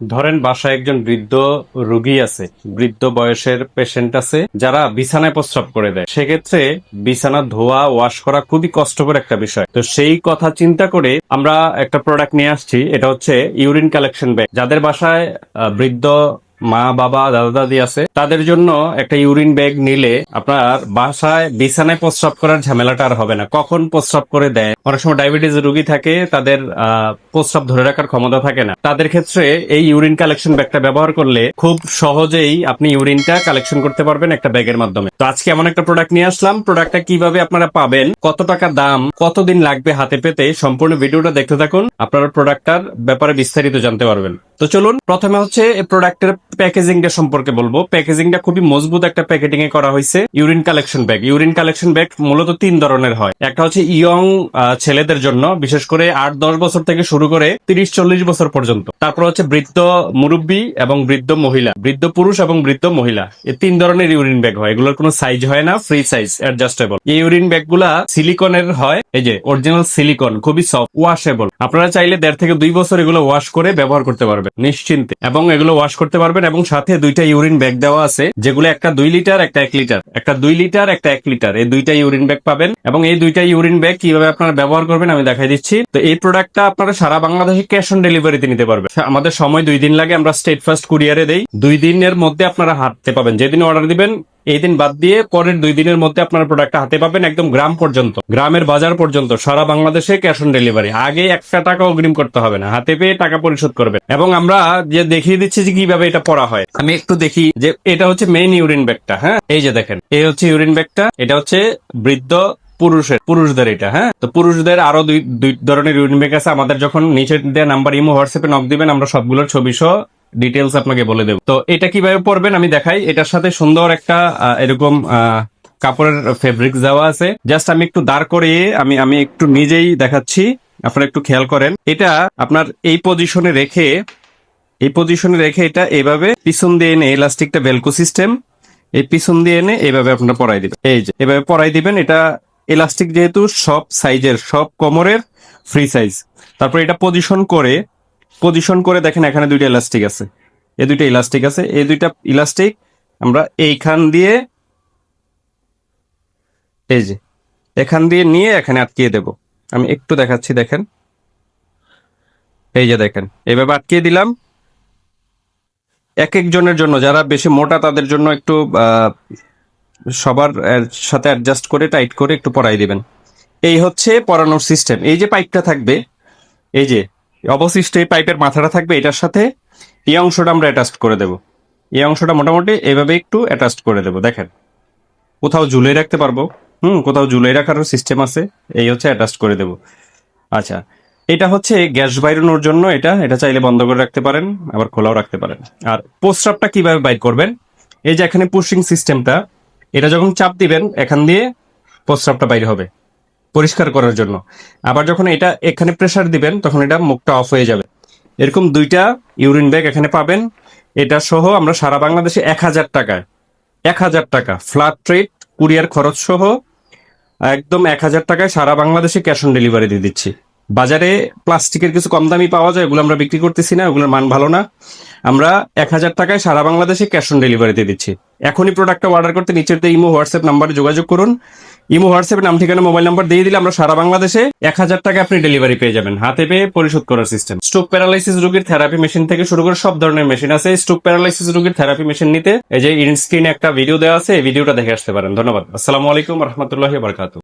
ধরেন বাসায় একজন বৃদ্ধ রোগী আছে, বৃদ্ধ বয়সের পেশেন্ট আছে, যারা বিছানায় প্রস্রাব করে দেয়। সেক্ষেত্রে বিছানা ধোয়া ওয়াশ করা খুবই কষ্টকর একটা বিষয়। তো সেই কথা চিন্তা করে আমরা একটা প্রোডাক্ট নিয়ে আসছি, এটা হচ্ছে ইউরিন কালেকশন ব্যাগ যাদের বাসায় বৃদ্ধ মা, বাবা, দাদা, দাদি আছে, তাদের জন্য একটা ইউরিন ব্যাগ নিলে আপনার বাসায় বিছানায় প্রস্রাব করার ঝামেলাটা আর হবে না। কখন প্রস্রাব করে দেয়? অনেক সময় ডায়াবেটিস রোগী থাকে, তাদের প্রস্রাব ধরে রাখার ক্ষমতা থাকে না। তাদের ক্ষেত্রে এই ইউরিন কালেকশন ব্যাগটা ব্যবহার করলে খুব সহজেই আপনি ইউরিনটা কালেকশন করতে পারবেন একটা ব্যাগের মাধ্যমে। তো আজকে এমন একটা প্রোডাক্ট নিয়ে আসলাম। প্রোডাক্টটা কীভাবে আপনারা পাবেন, কত টাকা দাম, কতদিন লাগবে হাতে পেতে, সম্পূর্ণ ভিডিওটা দেখতে থাকুন। আপনারা প্রোডাক্টটার ব্যাপারে বিস্তারিত জানতে পারবেন। তো চলুন, প্রথমে হচ্ছে এই প্রোডাক্টের প্যাকেজিংটা সম্পর্কে বলব। প্যাকেজিংটা খুবই মজবুত একটা প্যাকেটিং এ করা হয়েছে। Urine collection bag. Urine collection bag মূলত তিন ধরনের হয়। একটা হচ্ছে ইয়ং ছেলেদের জন্য, বিশেষ করে আট, দশ বছর থেকে শুরু করে তিরিশ, চল্লিশ বছর পর্যন্ত। তারপর হচ্ছে বৃদ্ধ মুরব্বী এবং বৃদ্ধ মহিলা। বৃদ্ধ পুরুষ এবং বৃদ্ধ মহিলা। এই তিন ধরনের ইউরিন ব্যাগ হয়। এগুলোর কোনো সাইজ হয় না ফ্রি সাইজ অ্যাডজাস্টেবল এই ইউরিন ব্যাগগুলা সিলিকনের হয়। এই যে অরিজিনাল সিলিকন খুবই সফট ওয়াশেবল আপনারা চাইলে দেড় থেকে দুই বছর এগুলো ওয়াশ করে ব্যবহার করতে পারবেন, নিশ্চিন্তে। এবং এগুলো ওয়াশ করতে পারবেন এবং সাথে দুইটা ইউরিন ব্যাগ দেওয়া আছে, যেগুলো একটা দুই লিটার, একটা এক লিটার। একটা দুই লিটার, একটা এক লিটার। এই দুইটা ইউরিন ব্যাগ পাবেন এবং এই দুইটা ইউরিন ব্যাগ কীভাবে আপনারা ব্যবহার করবেন আমি দেখাই দিচ্ছি। তো এই প্রোডাক্টটা আপনারা সারা বাংলাদেশে ক্যাশ অন ডেলিভারিতে নিতে পারবেন। আমাদের সময় দুই দিন লাগে, আমরা স্টেট ফার্স্ট কুরিয়ারে দেই। দুই দিনের মধ্যে আপনারা হাঁটতে পাবেন। যেদিন অর্ডার দিবেন এই দিন বাদ দিয়ে পরের দুই দিনের মধ্যে আপনারা প্রোডাক্টটা হাতে পাবেন একদম গ্রাম পর্যন্ত। গ্রামের বাজার পর্যন্ত, সারা বাংলাদেশে ক্যাশ অন ডেলিভারি আগে একটা টাকা অগ্রিম করতে হবে না, হাতে পেয়ে টাকা পরিশোধ করবেন। এবং আমরা যে দেখিয়ে দিচ্ছি যে কীভাবে এটা পড়া হয়। আমি একটু দেখি যে এটা হচ্ছে মেইন ইউরিন ব্যাগটা হ্যাঁ? এই যে দেখেন, এই হচ্ছে ইউরিন ব্যাগটা এটা হচ্ছে বৃদ্ধ পুরুষের, পুরুষদের এটা হ্যাঁ? তো পুরুষদের আরও দুই দুই ধরনের ইউরিন ব্যাগ আছে। আমাদের যখন নিচে দেওয়া নাম্বার ইমো হোয়াটসঅ্যাপে নক দিবেন, আমরা সবগুলোর ছবি সহ ডিটেলস আপনাকে বলে দেবো। তো এটা কীভাবে পড়বেন আমি দেখাই। এটার সাথে সুন্দর একটা এরকম কাপড়ের ফেব্রিক দেওয়া আছে। জাস্ট আমি একটু দাঁড় করিয়ে আমি আমি একটু নিজেই দেখাচ্ছি। আপনারা একটু খেয়াল করেন। এটা আপনার এই পজিশনে রেখে, এই পজিশনে রেখে এটা এভাবে পিছন দিয়ে এনে ইলাস্টিকটা ভেলকো সিস্টেম এই পিছন দিয়ে এনে এভাবে আপনারা পরাই দিবেন। এই যে, এভাবে পরাই দিবেন। এটা ইলাস্টিক যেহেতু সব সাইজের সব কোমরের ফ্রি সাইজ তারপর এটা পজিশন করে পজিশন করে দেখেন এখানে দুইটা ইলাস্টিক আছে। এই দুইটা ইলাস্টিক আছে এই দুইটা ইলাস্টিক আমরা এইখান দিয়ে এই যে, এখান দিয়ে নিয়ে এখানে আটকিয়ে দেব। আমি একটু দেখাচ্ছি, দেখেন। এই যে দেখেন এইভাবে আটকিয়ে দিলাম। এক একজনের জন্য, যারা বেশি মোটা, তাদের জন্য একটু সবার সাথে অ্যাডজাস্ট করে টাইট করে একটু পরাই দিবেন। এই হচ্ছে পরানোর সিস্টেম এই যে পাইপটা থাকবে, এই যে অবশিষ্ট এই পাইপের মাথাটা থাকবে এটার সাথে, এই অংশটা আমরা অ্যাটাচ করে দেব। এই অংশটা মোটামুটি এভাবে একটু অ্যাটাচ করে দেব, দেখেন। কোথাও ঝুলে রাখতে পারব। হুম, কোথাও ঝুলে রাখারও সিস্টেম আছে, এই হচ্ছে অ্যাটাচ করে দেব। আচ্ছা এটা হচ্ছে গ্যাস বাইরানোর জন্য এটা এটা চাইলে বন্ধ করে রাখতে পারেন, আবার খোলাও রাখতে পারেন। আর প্রস্রাবটা কীভাবে বাইর করবেন? এই যে এখানে পুশিং সিস্টেমটা এটা যখন চাপ দিবেন, এখান দিয়ে প্রস্রাবটা বাইর হবে। পরিষ্কার করার জন্য। আবার যখন এটা এখানে প্রেসার দিবেন, তখন এটা মুখটা অফ হয়ে যাবে। এরকম দুইটা ইউরিন ব্যাগ এখানে পাবেন। এটা সহ আমরা সারা বাংলাদেশে এক হাজার টাকায়, এক হাজার টাকা ফ্ল্যাট রেট কুরিয়ার খরচ সহ একদম এক হাজার টাকায় সারা বাংলাদেশে ক্যাশ অন ডেলিভারি দিয়ে দিচ্ছি। বাজারে প্লাস্টিকের কিছু কম দামি পাওয়া যায়, ওগুলো আমরা বিক্রি করতেছি না, ওগুলোর মান ভালো না। আমরা এক হাজার টাকায় সারা বাংলাদেশে ক্যাশ অন ডেলিভারি দিয়ে দিচ্ছি। এখনই প্রোডাক্টটা অর্ডার করতে নিচের দিয়ে ইমো, হোয়াটসঅ্যাপ নাম্বারে যোগাযোগ করুন। ইমো হোয়াটসঅ্যাপে নাম, ঠিকানা, মোবাইল নাম্বার দিয়ে দিলে আমরা সারা বাংলাদেশে এক হাজার টাকা আপনি ডেলিভারি পেয়ে যাবেন। হাতে পেয়ে পরিশোধ করার সিস্টেম স্ট্রোক প্যারালাইসিস রোগীর থেরাপি মেশিন থেকে শুরু করে সব ধরনের মেশিন আছে। স্ট্রোক প্যারালাইসিস রোগীর থেরাপি মেশিন নিতে এই যে ইন স্ক্রিনে একটা ভিডিও দেওয়া আছে, এই ভিডিওটা দেখে আসতে পারেন। ধন্যবাদ। আসসালামু আলাইকুম রহমতুল্লাহ বারকাতু